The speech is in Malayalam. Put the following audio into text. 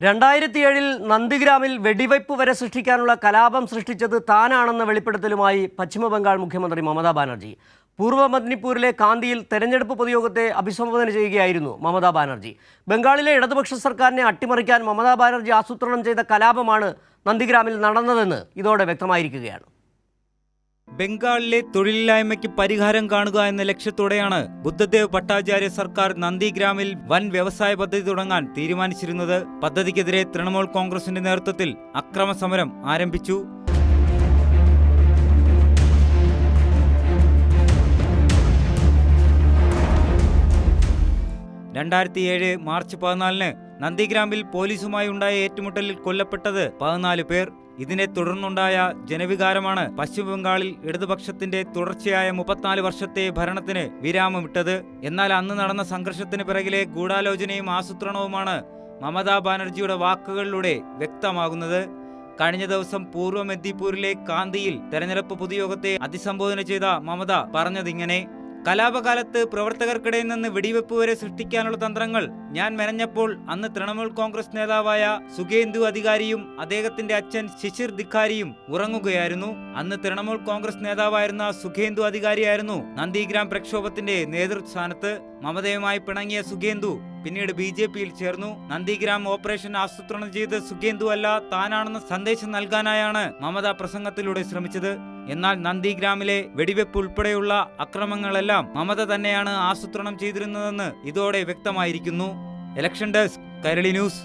രണ്ടായിരത്തിയേഴിൽ നന്ദിഗ്രാമിൽ വെടിവയ്പ് വരെ സൃഷ്ടിക്കാനുള്ള കലാപം സൃഷ്ടിച്ചത് താനാണെന്ന വെളിപ്പെടുത്തലുമായി പശ്ചിമബംഗാൾ മുഖ്യമന്ത്രി മമതാ ബാനർജി. പൂർവ മദ്നിപ്പൂരിലെ കാന്തിയിൽ തെരഞ്ഞെടുപ്പ് പൊതുയോഗത്തെ അഭിസംബോധന ചെയ്യുകയായിരുന്നു മമതാ ബാനർജി. ബംഗാളിലെ ഇടതുപക്ഷ സർക്കാരിനെ അട്ടിമറിക്കാൻ മമതാ ബാനർജി ആസൂത്രണം ചെയ്ത കലാപമാണ് നന്ദിഗ്രാമിൽ നടന്നതെന്ന് ഇതോടെ വ്യക്തമായിരിക്കുകയാണ്. ബംഗാളിലെ തൊഴിലില്ലായ്മയ്ക്ക് പരിഹാരം കാണുക എന്ന ലക്ഷ്യത്തോടെയാണ് ബുദ്ധദേവ് ഭട്ടാചാര്യ സർക്കാർ നന്ദിഗ്രാമിൽ വൻ വ്യവസായ പദ്ധതി തുടങ്ങാൻ തീരുമാനിച്ചിരുന്നത്. പദ്ധതിക്കെതിരെ തൃണമൂൽ കോൺഗ്രസിന്റെ നേതൃത്വത്തിൽ അക്രമ സമരം ആരംഭിച്ചു. രണ്ടായിരത്തി ഏഴ് മാർച്ച് പതിനാലിന് നന്ദിഗ്രാമിൽ പോലീസുമായി ഉണ്ടായ ഏറ്റുമുട്ടലിൽ കൊല്ലപ്പെട്ടത് പതിനാല് പേർ. ഇതിനെ തുടർന്നുണ്ടായ ജനവികാരമാണ് പശ്ചിമബംഗാളിൽ ഇടതുപക്ഷത്തിന്റെ തുടർച്ചയായ മുപ്പത്തിനാല് വർഷത്തെ ഭരണത്തിന് വിരാമമിട്ടത്. എന്നാൽ അന്ന് നടന്ന സംഘർഷത്തിന് പിറകിലെ ഗൂഢാലോചനയും ആസൂത്രണവുമാണ് മമതാ ബാനർജിയുടെ വാക്കുകളിലൂടെ വ്യക്തമാകുന്നത്. കഴിഞ്ഞ ദിവസം പൂർവ മെദ്ദിപ്പൂരിലെ കാന്തിയിൽ തെരഞ്ഞെടുപ്പ് പൊതുയോഗത്തെ അഭിസംബോധന ചെയ്ത മമത പറഞ്ഞതിങ്ങനെ കലാപകാലത്ത് പ്രവർത്തകർക്കിടയിൽ നിന്ന് വെടിവെപ്പ് വരെ സൃഷ്ടിക്കാനുള്ള തന്ത്രങ്ങൾ ഞാൻ മെനഞ്ഞപ്പോൾ അന്ന് തൃണമൂൽ കോൺഗ്രസ് നേതാവായ സുഖേന്ദു അധികാരിയും അദ്ദേഹത്തിന്റെ അച്ഛൻ ശിശിർ ധിക്കാരിയും ഉറങ്ങുകയായിരുന്നു. അന്ന് തൃണമൂൽ കോൺഗ്രസ് നേതാവായിരുന്ന സുഖേന്ദു അധികാരിയായിരുന്നു നന്ദിഗ്രാം പ്രക്ഷോഭത്തിന്റെ നേതൃസ്ഥാനത്ത്. മമതയുമായി പിണങ്ങിയ സുഖേന്ദു പിന്നീട് ബി ജെ പിയിൽ ചേർന്നു. നന്ദിഗ്രാം ഓപ്പറേഷൻ ആസൂത്രണം ചെയ്ത് സുഖേന്ദു അല്ല താനാണെന്ന സന്ദേശം നൽകാനായാണ് മമത പ്രസംഗത്തിലൂടെ ശ്രമിച്ചത്. എന്നാൽ നന്ദിഗ്രാമിലെ വെടിവെപ്പ് ഉൾപ്പെടെയുള്ള അക്രമങ്ങളെല്ലാം മമത തന്നെയാണ് ആസൂത്രണം ചെയ്തിരുന്നതെന്ന് ഇതോടെ വ്യക്തമായിരിക്കുന്നു. Election desk Kairali news